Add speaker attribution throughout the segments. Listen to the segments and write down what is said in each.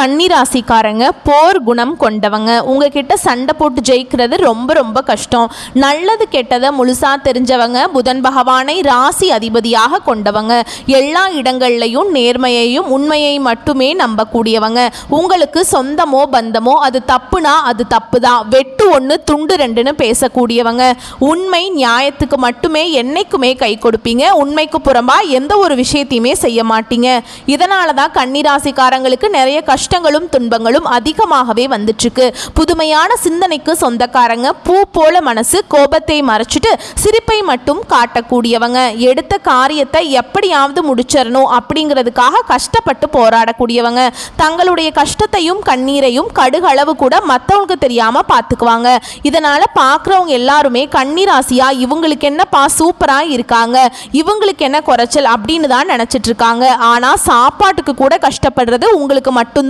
Speaker 1: கன்னிராசிக்காரங்க போர் குணம் கொண்டவங்க. உங்ககிட்ட சண்டை போட்டு ஜெயிக்கிறது ரொம்ப ரொம்ப கஷ்டம். நல்லது கெட்டதை முழுசா தெரிஞ்சவங்க புதன் பகவானை ராசி அதிபதியாக கொண்டவங்க. எல்லா இடங்கள்லையும் நேர்மையையும் உண்மையை மட்டுமே நம்பக்கூடியவங்க. உங்களுக்கு சொந்தமோ பந்தமோ அது தப்புனா அது தப்பு தான் வெட்டு ஒன்று துண்டு ரெண்டுன்னு பேசக்கூடியவங்க. உண்மை நியாயத்துக்கு மட்டுமே என்னைக்குமே கை கொடுப்பீங்க. உண்மைக்கு புறம்பா எந்த ஒரு விஷயத்தையுமே செய்ய மாட்டீங்க. இதனால தான் கன்னிராசிக்காரங்களுக்கு நிறைய கஷ்டம் கஷ்டங்களும் துன்பங்களும் அதிகமாகவே வந்துட்டுருக்கு. புதுமையான சிந்தனைக்கு சொந்தக்காரங்க பூ போல மனசு கோபத்தை மறைச்சிட்டு சிரிப்பை மட்டும் காட்டக்கூடியவங்க. எடுத்த காரியத்தை எப்படியாவது முடிச்சிடணும் அப்படிங்கிறதுக்காக கஷ்டப்பட்டு போராடக்கூடியவங்க. தங்களுடைய கஷ்டத்தையும் கண்ணீரையும் கடுகளவு கூட மற்றவங்களுக்கு தெரியாம பார்த்துக்குவாங்க இதனால பார்க்குறவங்க எல்லாருமே கண்ணீராசியா இவங்களுக்கு என்னப்பா சூப்பரா இருக்காங்க இவங்களுக்கு என்ன குறைச்சல் அப்படின்னு தான் நினைச்சிட்டு இருக்காங்க. ஆனால் சாப்பாட்டுக்கு கூட கஷ்டப்படுறது உங்களுக்கு மட்டும்தான்.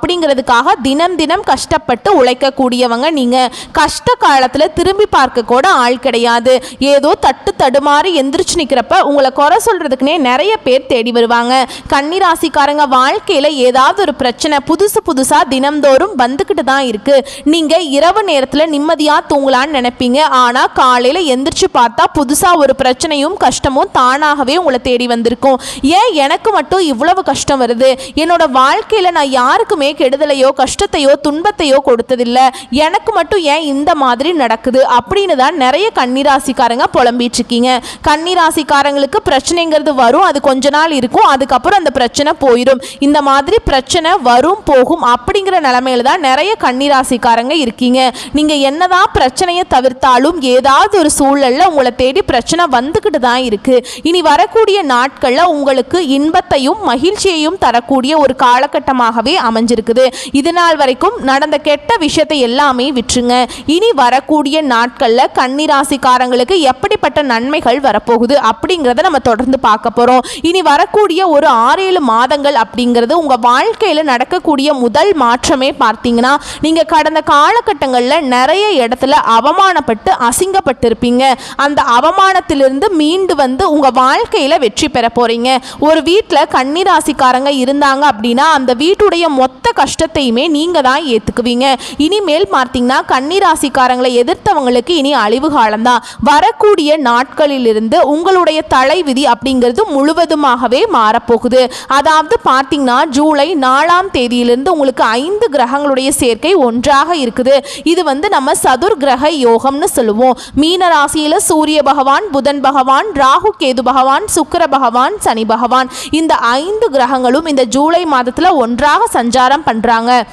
Speaker 1: அப்படிங்கிறதுக்காக தினம் தினம் கஷ்டப்பட்டு உழைக்கக்கூடியவங்க நீங்கள் கஷ்ட காலத்தில் திரும்பி பார்க்க கூட ஆள் கிடையாது. ஏதோ தட்டு தடுமாறி எந்திரிச்சு நிற்கிறப்ப உங்களை குறை சொல்கிறதுக்குனே நிறைய பேர் தேடி வருவாங்க. கன்னிராசிக்காரங்க வாழ்க்கையில் ஏதாவது ஒரு பிரச்சனை புதுசு புதுசாக தினம்தோறும் வந்துக்கிட்டு தான் இருக்குது நீங்கள் இரவு நேரத்தில் நிம்மதியாக தூங்கலான்னு நினைப்பீங்க. ஆனால் காலையில் எந்திரிச்சு பார்த்தா புதுசாக ஒரு பிரச்சனையும் கஷ்டமும் தானாகவே உங்களை தேடி வந்திருக்கும். ஏன் எனக்கு மட்டும் இவ்வளவு கஷ்டம் வருது? என்னோட வாழ்க்கையில் நான் யாருக்குமே கெடுதலையோ கஷ்டத்தையோ துன்பத்தையோ கொடுத்ததில்லை. எனக்கு மட்டும் ஏன் இந்த மாதிரி நடக்குது? அப்படின்னு தான் நிறைய கன்னிராசிக்காரங்க புலம்பிட்டு இருக்கீங்க கன்னிராசிக்காரங்களுக்கு பிரச்சனைங்கிறது வரும் அது கொஞ்ச நாள் இருக்கும் அதுக்கப்புறம் அந்த பிரச்சனை போயிடும் இந்த மாதிரி பிரச்சனை வரும் போகும் அப்படிங்கிற நிலமையில தான் நிறைய கன்னிராசிக்காரங்க இருக்கீங்க. நீங்க என்னதான் பிரச்சனையை தவிர்த்தாலும் ஏதாவது ஒரு சூழல்ல உங்களை தேடி பிரச்சனை வந்துக்கிட்டு தான் இருக்கு. இனி வரக்கூடிய நாட்கள்ல உங்களுக்கு இன்பத்தையும் மகிழ்ச்சியையும் தரக்கூடிய ஒரு காலகட்டமாகவே இருக்குது இது நாள் வரைக்கும் நடந்த கெட்ட விஷயத்தை எல்லாமே விட்டுருங்க இனி வரக்கூடிய நாட்களில் கன்னிராசிக்காரங்களுக்கு எப்படிப்பட்ட நன்மைகள் வரப்போகுது அப்படிங்கிறத நம்ம தொடர்ந்து பார்க்க போறோம். இனி வரக்கூடிய ஒரு ஆறு ஏழு மாதங்கள் அப்படிங்கிறது உங்கள் வாழ்க்கையில் நடக்கக்கூடிய முதல் மாற்றமே பார்த்தீங்கன்னா நீங்கள் கடந்த காலகட்டங்களில் நிறைய இடத்துல அவமானப்பட்டு அசிங்கப்பட்டிருப்பீங்க. அந்த அவமானத்திலிருந்து மீண்டு வந்து உங்கள் வாழ்க்கையில் வெற்றி பெற போகிறீங்க ஒரு வீட்டில் கன்னிராசிக்காரங்க இருந்தாங்க அப்படின்னா அந்த வீட்டுடைய மொத்த கஷ்டத்தையுமே நீங்க தான் ஏத்துக்குவீங்க. இனிமேல் பார்த்தீங்கன்னா கன்னிராசிக்காரங்களை எதிர்த்தவங்களுக்கு இனி அழிவு காலம்தான். வரக்கூடிய நாட்களிலிருந்து உங்களுடைய தலைவிதி அப்படிங்கிறது முழுவதுமாகவே மாறப்போகுது. அதாவது பார்த்தீங்கன்னா ஜூலை நாலாம் தேதியிலிருந்து உங்களுக்கு ஐந்து கிரகங்களுடைய சேர்க்கை ஒன்றாக இருக்குது. இது வந்து நம்ம சதுர் கிரக யோகம்னு சொல்லுவோம். மீன ராசியில சூரிய பகவான் புதன் பகவான் ராகு கேது பகவான் சுக்கர பகவான் சனி பகவான். இந்த ஐந்து கிரகங்களும் இந்த ஜூலை மாதத்தில் ஒன்றாக சஞ்சாரம் பண்றாங்க.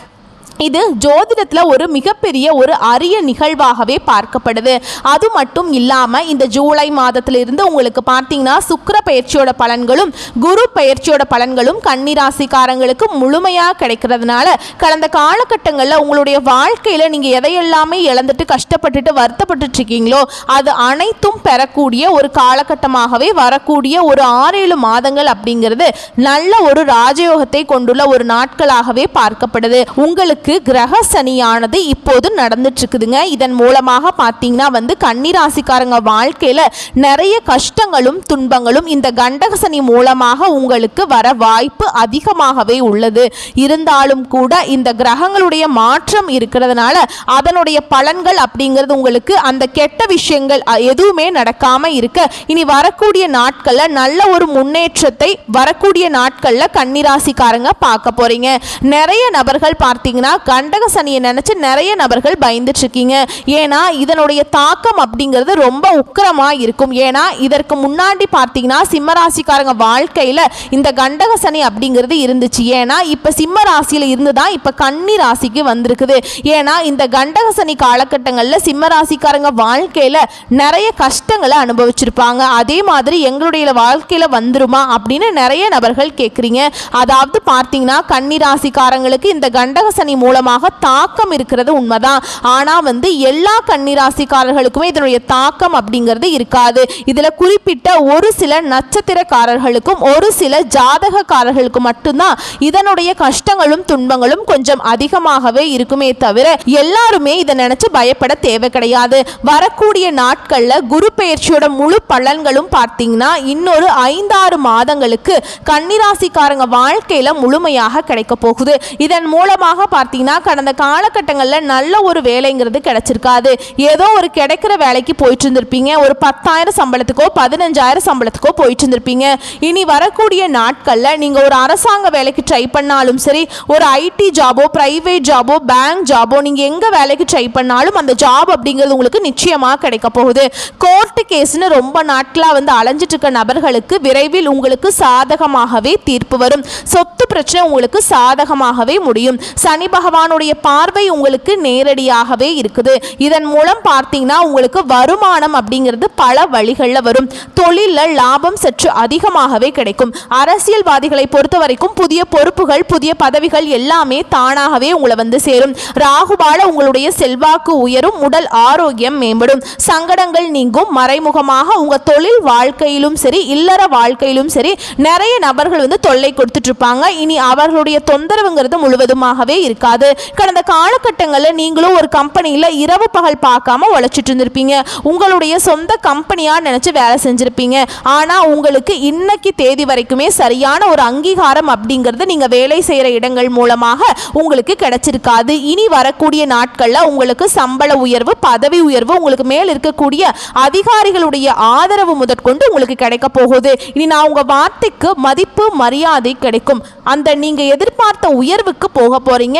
Speaker 1: இது ஜோதிடத்தில் ஒரு மிகப்பெரிய ஒரு அரிய நிகழ்வாகவே பார்க்கப்படுது அது மட்டும் இல்லாமல் இந்த ஜூலை மாதத்திலிருந்து உங்களுக்கு பார்த்தீங்கன்னா சுக்கிர பயிற்சியோட பலன்களும் குரு பயிற்சியோட பலன்களும் கன்னிராசிக்காரங்களுக்கு முழுமையாக கிடைக்கிறதுனால கடந்த காலகட்டங்களில் உங்களுடைய வாழ்க்கையில் நீங்கள் எதையெல்லாமே இழந்துட்டு கஷ்டப்பட்டுட்டு வருத்தப்பட்டுட்டு இருக்கீங்களோ அது அனைத்தும் பெறக்கூடிய ஒரு காலகட்டமாகவே வரக்கூடிய ஒரு ஆறேழு மாதங்கள் அப்படிங்கிறது நல்ல ஒரு ராஜயோகத்தை கொண்டுள்ள ஒரு நாட்களாகவே பார்க்கப்படுது உங்களுக்கு கிரக சனியானது இப்போது நடந்துட்டு இருக்குதுங்க இதன் மூலமாக பார்த்தீங்கன்னா வந்து கன்னிராசிக்காரங்க வாழ்க்கையில நிறைய கஷ்டங்களும் துன்பங்களும் இந்த கண்டக சனி மூலமாக உங்களுக்கு வர வாய்ப்பு அதிகமாகவே உள்ளது. இருந்தாலும் கூட இந்த கிரகங்களுடைய மாற்றம் இருக்கிறதுனால அதனுடைய பலன்கள் அப்படிங்கிறது உங்களுக்கு அந்த கெட்ட விஷயங்கள் எதுவுமே நடக்காம இருக்க. இனி வரக்கூடிய நாட்கள்ல நல்ல ஒரு முன்னேற்றத்தை வரக்கூடிய நாட்கள்ல கன்னிராசிக்காரங்க பார்க்க போறீங்க. நிறைய நபர்கள் பார்த்தீங்கன்னா கண்டக சனியை நினச்சி நிறைய நபர்கள் பயந்துட்டு இருக்கீங்க ஏன்னா இதனுடைய தாக்கம் அப்படிங்கிறது ரொம்ப உக்கிரமாக இருக்கும். ஏன்னா இதற்கு முன்னாடி பார்த்தீங்கன்னா சிம்மராசிக்காரங்க வாழ்க்கையில வாழ்க்கையில் இந்த கண்டக சனி அப்படிங்கிறது இருந்துச்சு. ஏன்னா இப்போ சிம்ம ராசியில் இருந்து தான் இப்போ கன்னி ராசிக்கு வந்திருக்குது. ஏன்னா இந்த கண்டக சனி காலகட்டங்களில் சிம்ம ராசிக்காரங்க வாழ்க்கையில் நிறைய கஷ்டங்களை அனுபவிச்சிருப்பாங்க. அதே மாதிரி எங்களுடைய வாழ்க்கையில் வந்துருமா அப்படின்னு நிறைய நபர்கள் கேட்குறீங்க அதாவது பார்த்தீங்கன்னா கன்னி ராசிக்காரங்களுக்கு இந்த கண்டக சனி மூலமாக தாக்கம் இருக்கிறது உண்மைதான். ஆனால் வந்து எல்லா கன்னிராசிக்காரர்களுக்குமே இதனுடைய தாக்கம் அப்படிங்கிறது இருக்காது. இதில் குறிப்பிட்ட ஒரு சில நட்சத்திரக்காரர்களுக்கும் ஒரு சில ஜாதகக்காரர்களுக்கும் மட்டும்தான் இதனுடைய கஷ்டங்களும் துன்பங்களும் கொஞ்சம் அதிகமாகவே இருக்குமே தவிர எல்லாருமே இதை நினைச்சு பயப்பட தேவை கிடையாது. வரக்கூடிய நாட்கள்ல குரு பெயர்ச்சியோட முழு பலன்களும் பார்த்தீங்கன்னா இன்னொரு ஐந்தாறு மாதங்களுக்கு கன்னிராசிக்காரங்க வாழ்க்கையில முழுமையாக கிடைக்க போகுது. இதன் மூலமாக பார்த்தீங்கன்னா கடந்த காலகட்டங்களில் நல்ல ஒரு வேலைங்கிறது கிடைச்சிருக்காது. ஏதோ ஒரு கிடைக்கிற வேலைக்கு போயிட்டு இருந்திருப்பீங்க ஒரு பத்தாயிரம் சம்பளத்துக்கோ பதினஞ்சாயிரம் சம்பளத்துக்கோ போயிட்டு இருந்திருப்பீங்க இனி வரக்கூடிய நாட்களில் நீங்கள் ஒரு அரசாங்க வேலைக்கு ட்ரை பண்ணாலும் சரி ஒரு ஐடி ஜாபோ ப்ரைவேட் ஜாபோ பேங்க் ஜாபோ நீங்கள் எங்கே வேலைக்கு ட்ரை பண்ணாலும் அந்த ஜாப் அப்படிங்கிறது உங்களுக்கு நிச்சயமாக கிடைக்க போகுது. கோர்ட்டு கேஸ்னு ரொம்ப நாட்களாக வந்து அலைஞ்சிட்டு இருக்க நபர்களுக்கு விரைவில் உங்களுக்கு சாதகமாகவே தீர்ப்பு வரும். சொத்து பிரச்சனை உங்களுக்கு சாதகமாகவே முடியும். சனி பகவானுடைய பார்வை உங்களுக்கு நேரடியாகவே இருக்குது. இதன் மூலம் பார்த்தீங்கன்னா உங்களுக்கு வருமானம் அப்படிங்கிறது பல வழிகளில் வரும். தொழிலில் லாபம் சற்று அதிகமாகவே கிடைக்கும். அரசியல்வாதிகளை பொறுத்த வரைக்கும் புதிய பொறுப்புகள் புதிய பதவிகள் எல்லாமே தானாகவே உங்களை வந்து சேரும். ராகுபால உங்களுடைய செல்வாக்கு உயரும் உடல் ஆரோக்கியம் மேம்படும். சங்கடங்கள் நீங்கும். மறைமுகமாக உங்க தொழில் வாழ்க்கையிலும் சரி இல்லற வாழ்க்கையிலும் சரி நிறைய நபர்கள் வந்து தொல்லை கொடுத்துட்டு இருப்பாங்க. இனி அவர்களுடைய தொந்தரவுங்கிறது முழுவதுமாகவே இருக்காது. கடந்த காலகட்டங்களில் நீங்களும் ஒரு கம்பெனியில் இரவு பகல் பார்க்காம உழைச்சிட்டு இருந்திருப்பீங்க. உங்களுடைய சொந்த கம்பெனியாக நினச்சி வேலை செஞ்சுருப்பீங்க. ஆனால் உங்களுக்கு இன்னைக்கு தேதி வரைக்குமே சரியான ஒரு அங்கீகாரம் அப்படிங்கிறது நீங்கள் வேலை செய்கிற இடங்கள் மூலமாக உங்களுக்கு கிடைச்சிருக்காது. இனி வரக்கூடிய நாட்களில் உங்களுக்கு சம்பள உயர்வு பதவி உயர்வு உங்களுக்கு மேல் இருக்கக்கூடிய அதிகாரிகளுடைய ஆதரவு முதற்கொண்டு உங்களுக்கு கிடைக்க போகுது. இனி நான் உங்கள் வார்த்தைக்கு மதிப்பு மரியாதை கிடைக்கும். அந்த நீங்கள் எதிர்பார்த்த உயர்வுக்கு போக போறீங்க.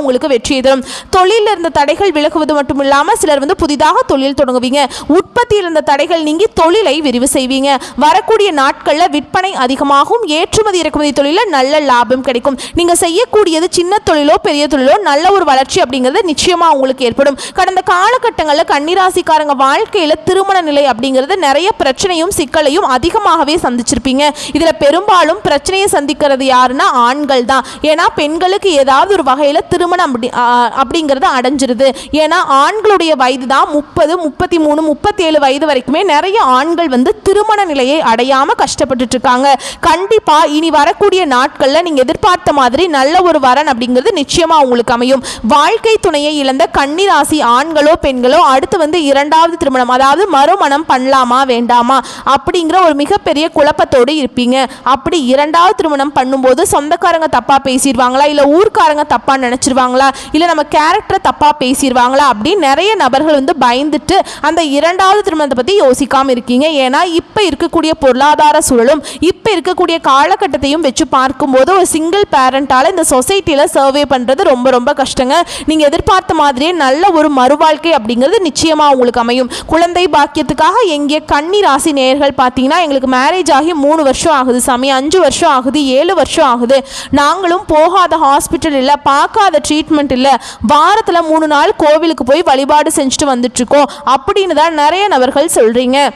Speaker 1: உங்களுக்கு வெற்றியை தரும். தொழிலில் இருந்த தடைகள் விலகுவது மட்டும் இல்லாமல் சிலர் வந்து புதிதாக தொழில் தொடங்குவீங்க. உற்பத்தியில் இருந்த தடைகள் நீங்கி தொழிலை விரிவு செய்வீங்க. வரக்கூடிய நாட்களில் விற்பனை அதிகமாகும். ஏற்றுமதி இறக்குமதி தொழிலில் நல்ல லாபம் கிடைக்கும். நீங்கள் செய்யக்கூடியது சின்ன தொழிலோ பெரிய தொழிலோ நல்ல ஒரு வளர்ச்சி அப்படிங்கிறது நிச்சயமாக உங்களுக்கு ஏற்படும். கடந்த காலகட்டங்களில் கன்னிராசிக்காரங்க வாழ்க்கையில் திருமண நிலை அப்படிங்கிறது நிறைய பிரச்சனையும் சிக்கலையும் அதிகமாகவே சந்திச்சிருப்பீங்க. இதில் பெரும்பாலும் பிரச்சனையை சந்திக்கிறது யாருன்னா ஆண்கள் தான் ஏன்னா பெண்களுக்கு ஏதாவது ஒரு வகையில் திருமணம் அப்படி அப்படிங்கிறது அடைஞ்சிருது. ஏன்னா ஆண்களுடைய வயது தான் முப்பது முப்பத்தி மூணு முப்பத்தேழு வயது வரைக்குமே நிறைய ஆண்கள் வந்து திருமண நிலையை அடையாமல் கஷ்டப்பட்டுட்டு இருக்காங்க கண்டிப்பாக இனி வரக்கூடிய நாட்களில் நீங்கள் எதிர்பார்த்த மாதிரி நல்ல ஒரு வரன் அப்படிங்கிறது நிச்சயமாக உங்களுக்கு அமையும். வாழ்க்கை துணையை இழந்த கன்னிராசி ஆண்களோ பெண்களோ அடுத்து வந்து இரண்டாவது திருமணம் அதாவது மறுமணம் பண்ணலாமா வேண்டாமா அப்படிங்கிற ஒரு மிகப்பெரிய குழப்பத்தோடு இருப்பீங்க. அப்படி இரண்டாவது திருமணம் பண்ணும்போது சொந்தக்காரங்க தப்பாக பேசிடுவாங்களா இல்லை ஊர்க்காரங்க தப்பாக பேசிடுவாங்களா இல்லை நம்ம கேரக்டரை தப்பாக பேசிடுவாங்களா? அப்படின்னு நிறைய நபர்கள் வந்து பயந்துட்டு அந்த இரண்டாவது திருமணத்தை பற்றி யோசிக்காமல் இருக்கீங்க. ஏன்னா இப்போ இருக்கக்கூடிய பொருளாதார சூழலும் இப்போ இருக்கக்கூடிய காலகட்டத்தையும் வச்சு பார்க்கும்போது ஒரு சிங்கிள் பேரண்டால் இந்த சொசைட்டியில் சர்வே பண்ணுறது ரொம்ப ரொம்ப கஷ்டங்க. நீங்கள் எதிர்பார்த்த மாதிரியே நல்ல ஒரு மறுவாழ்க்கை அப்படிங்கிறது நிச்சயமாக உங்களுக்கு அமையும். குழந்தை பாக்கியத்துக்காக எங்கே கன்னி ராசி நேயர்கள் பார்த்தீங்கன்னா எங்களுக்கு மேரேஜ் ஆகி மூணு வருஷம் ஆகுது சாமி. அஞ்சு வருஷம் ஆகுது ஏழு வருஷம் ஆகுது. நாங்களும் போகாத ஹாஸ்பிட்டல் இல்லை பார்க்காத ட்ரீட்மெண்ட் இல்லை. வாரத்தில் மூணு நாள் கோவிலுக்கு போய் வழிபாடு செஞ்சுட்டு வந்துட்டுருக்கோம். அப்படின்னு தான் நிறைய நபர்கள் சொல்கிறீங்க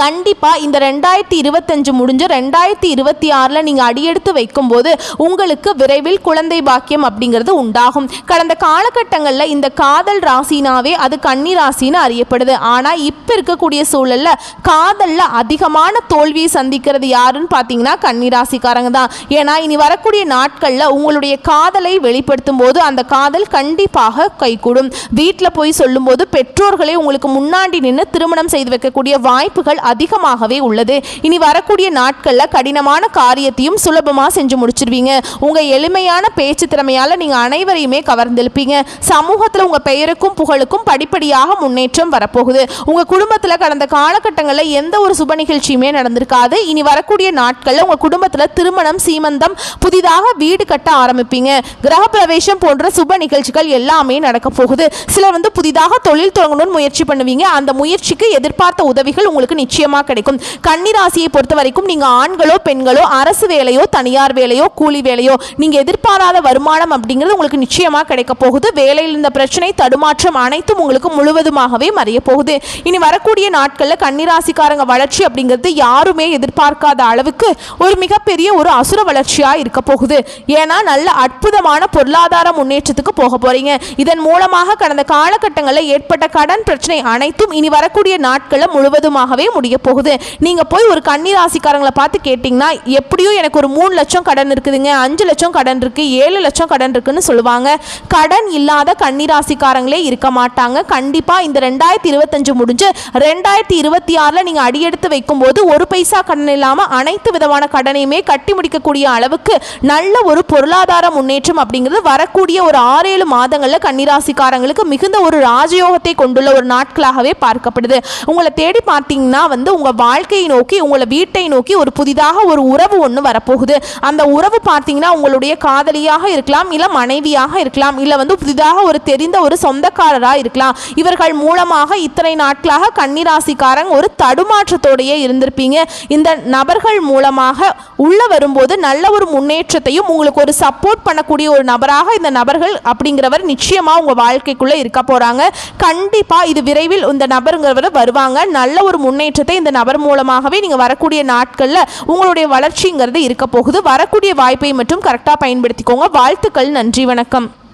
Speaker 1: கண்டிப்பாக இந்த ரெண்டாயிரத்தி இருபத்தஞ்சு முடிஞ்சு ரெண்டாயிரத்தி இருபத்தி ஆறில் நீங்கள் அடியெடுத்து வைக்கும்போது உங்களுக்கு விரைவில் குழந்தை பாக்கியம் அப்படிங்கிறது உண்டாகும். கடந்த காலகட்டங்களில் இந்த காதல் ராசினாவே அது கன்னி ராசின்னு அறியப்படுது. ஆனால் இப்போ இருக்கக்கூடிய சூழலில் காதலில் அதிகமான தோல்வியை சந்திக்கிறது யாருன்னு பார்த்தீங்கன்னா கன்னி ராசிக்காரங்க தான். ஏன்னா இனி வரக்கூடிய நாட்களில் உங்களுடைய காதலை வெளிப்படுத்தும் போது அந்த காதல் கண்டிப்பாக கைகூடும். வீட்டில் போய் சொல்லும்போது பெற்றோர்களே உங்களுக்கு முன்னாடி நின்று திருமணம் செய்து வைக்கக்கூடிய வாய்ப்புகள் அதிகமாகவே உள்ளது. இனி வரக்கூடிய நாட்களில் கடினமான காரியத்தையும் சுலபமாக செஞ்சு முடிச்சிருவீங்க. உங்கள் எளிமையான பேச்சு திறமையால் நீங்கள் அனைவரையுமே கவர்ந்திருப்பீங்க சமூகத்தில் உங்கள் பெயருக்கும் புகழுக்கும் படிப்படியாக முன்னேற்றம் வரப்போகுது. உங்கள் குடும்பத்தில் கடந்த காலகட்டங்களில் எந்த ஒரு சுப நிகழ்ச்சியுமே நடந்திருக்காது. இனி வரக்கூடிய நாட்களில் உங்கள் குடும்பத்தில் திருமணம் சீமந்தம் புதிதாக வீடு கட்ட ஆரம்பிப்பீங்க. கிரகப்பிரவேசம் போன்ற சுப நிகழ்ச்சிகள் எல்லாமே நடக்க போகுது. சிலர் வந்து புதிதாக தொழில் தொடங்கணும்னு முயற்சி பண்ணுவீங்க. அந்த முயற்சிக்கு எதிர்பார்த்த உதவிகள் உங்களுக்கு நிச்சயமாக கிடைக்கும். கன்னிராசியை பொறுத்த வரைக்கும் நீங்கள் ஆண்களோ பெண்களோ அரசு வேலையோ தனியார் வேலையோ கூலி வேலையோ நீங்கள் எதிர்பாராத வருமானம் அப்படிங்கிறது உங்களுக்கு நிச்சயமாக கிடைக்க போகுது. வேலையில் இருந்த பிரச்சனை தடுமாற்றம் அனைத்தும் உங்களுக்கு முழுவதுமாகவே மறைய போகுது. இனி வரக்கூடிய நாட்களில் கன்னிராசிக்காரங்க வளர்ச்சி அப்படிங்கிறது யாருமே எதிர்பார்க்காத அளவுக்கு ஒரு மிகப்பெரிய ஒரு அசுர வளர்ச்சியாக இருக்க போகுது. ஏன்னா நல்ல அற்புதமான பொருளாதார முன்னேற்றத்துக்கு போக போறீங்க. இதன் மூலமாக கடந்த காலகட்டங்களில் ஏற்பட்ட கடன் பிரச்சனை அனைத்தும் இனி வரக்கூடிய நாட்களில் முழுவதுமாகவே முடிய போகுது. நீங்கள் போய் ஒரு கன்னி ராசிக்காரங்களை பார்த்து கேட்டிங்கன்னா எப்படியும் எனக்கு ஒரு மூணு லட்சம் கடன் இருக்குதுங்க அஞ்சு லட்சம் கடன் இருக்குது ஏழு லட்சம் கடன் இருக்குன்னு சொல்லுவாங்க. கடன் இல்லாத கன்னி ராசிக்காரங்களே இருக்க மாட்டாங்க. கண்டிப்பாக இந்த ரெண்டாயிரத்தி இருபத்தஞ்சு முடிஞ்சு ரெண்டாயிரத்தி இருபத்தி ஆறில் நீங்கள் அடியெடுத்து வைக்கும்போது ஒரு பைசா கடன் இல்லாமல் அனைத்து விதமான கடனையுமே கட்டி முடிக்கக்கூடிய அளவுக்கு நல்ல ஒரு பொருளாதார முன்னேற்றம் அப்படிங்கிறது வரக்கூடிய ஒரு ஆறேழு மாதங்களில் கன்னிராசிக்காரங்களுக்கு மிகுந்த ஒரு ராஜயோகத்தை கொண்டுள்ள ஒரு நாட்களாகவே பார்க்கப்படுது. உங்களை தேடி பார்த்தீங்கன்னா வந்து உங்கள் வாழ்க்கையை நோக்கி உங்களை வீட்டை நோக்கி ஒரு புதிதாக ஒரு உறவு ஒன்று வரப்போகுது. அந்த உறவு பார்த்தீங்கன்னா உங்களுடைய காதலியாக இருக்கலாம் இல்லை மனைவியாக இருக்கலாம் இல்லை வந்து புதிதாக ஒரு தெரிந்த ஒரு சொந்தக்காரராக இருக்கலாம். இவர்கள் மூலமாக இத்தனை நாட்களாக கன்னிராசிக்காரங்க ஒரு தடுமாற்றத்தோடையே இருந்திருப்பீங்க. இந்த நபர்கள் மூலமாக உள்ள வரும்போது நல்ல ஒரு முன்னேற்றத்தையும் உங்களுக்கு ஒரு சப்போர்ட் பண்ணக்கூடிய ஒரு நபராக இந்த நபர்கள் அப்படிங்கிறவர் நிச்சயமாக உங்கள் வாழ்க்கைக்குள்ளே இருக்க போகிறாங்க கண்டிப்பாக இது விரைவில் இந்த நபருங்கிறவர் வருவாங்க. நல்ல ஒரு முன்னேற்றத்தை இந்த நபர் மூலமாகவே நீங்கள் வரக்கூடிய நாட்களில் உங்களுடைய வளர்ச்சிங்கிறது இருக்க போகுது. வரக்கூடிய வாய்ப்பை மட்டும் கரெக்டாக பயன்படுத்திக்கோங்க. வாழ்த்துக்கள். நன்றி. வணக்கம்.